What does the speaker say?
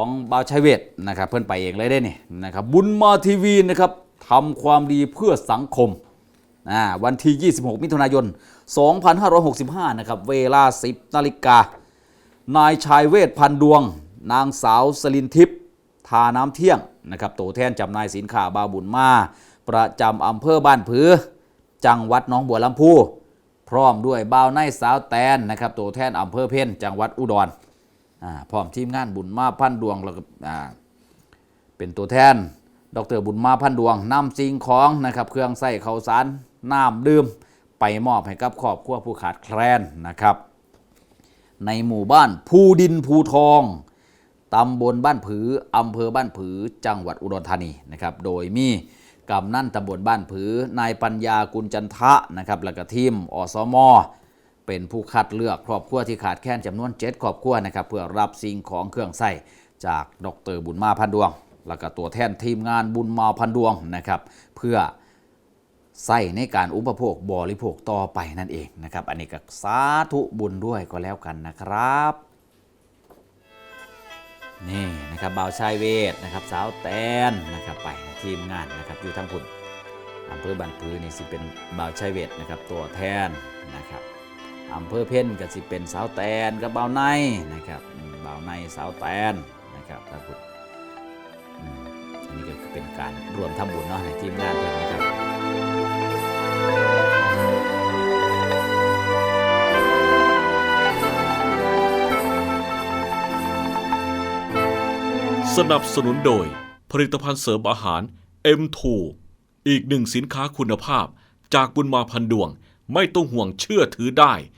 ของบ่าวชัยเวทนะครับเพื่อนไปเองเลยได้นี่นะครับบุญมาทีวีนะครับทำความดีเพื่อสังคมวันที่ 26 มิถุนายน 2565 นะครับ เวลา 10 นาฬิกา นายชายเวทพันดวง นางสาวสลินทิพย์ทาน้ำเที่ยงนะครับตัวแทนจำนายสินค้าบาวบุญมา ประจำอำเภอบ้านผือ จังหวัดน้องบัวลำพู พร้อมด้วยบ่าวไนสาวแตนนะครับตัวแทนอำเภอเพ่นจังหวัดอุดร พร้อมทีมงานบุญมาพันดวงแล้วก็เป็นตัวแทน ดรบุญมาพันดวงนำสิ่งของนะครับ เครื่องใส่ข้าวสารน้ำดื่มไปมอบให้กับครอบครัวผู้ขาดแคลนนะครับ ในหมู่บ้านภูดินภูทองตำบลบ้านผืออำเภอบ้านผือจังหวัดอุดรธานีนะครับ โดยมีกำนันตำบลบ้านผือนายปัญญากุลจันทะนะครับแล้วก็ทีมอสม เป็นผู้คัดเลือกครอบครัวที่ขาดแคลนจำนวน7ครอบครัวนะครับเพื่อรับสิ่งของเครื่องใส้จากดรบุญมาพันดวง แล้วก็ตัวแทนทีมงานบุญมาพันดวงนะครับเพื่อใส่ในการอุปโภคบริโภคต่อไปนั่นเองนะครับ อันนี้ก็สาธุบุญด้วยก็แล้วกันนะครับ นี่นะครับบ่าวชายเวทนะครับ สาวแตนนะครับไปทีมงานนะครับอยู่ทั้งพุ่นอำเภอบันพือนี่สิเป็นบ่าวชายเวทนะครับตัวแทนนะครับ อำเภอเพ่นก็สิเป็นสาวแตนกับเบาในนะครับอืมบ่าในสาวแตนนะครับทั้งพุ่นอืมอันนี้ก็คือเป็นการรวมทำบุญเนาะในทีมงานเพิ่นนะครับสนับสนุนโดย ผลิตภัณฑ์เสริมอาหาร M2 อีกหนึ่งสินค้าคุณภาพจากบุญมาพันดวง ไม่ต้องห่วงเชื่อถือได้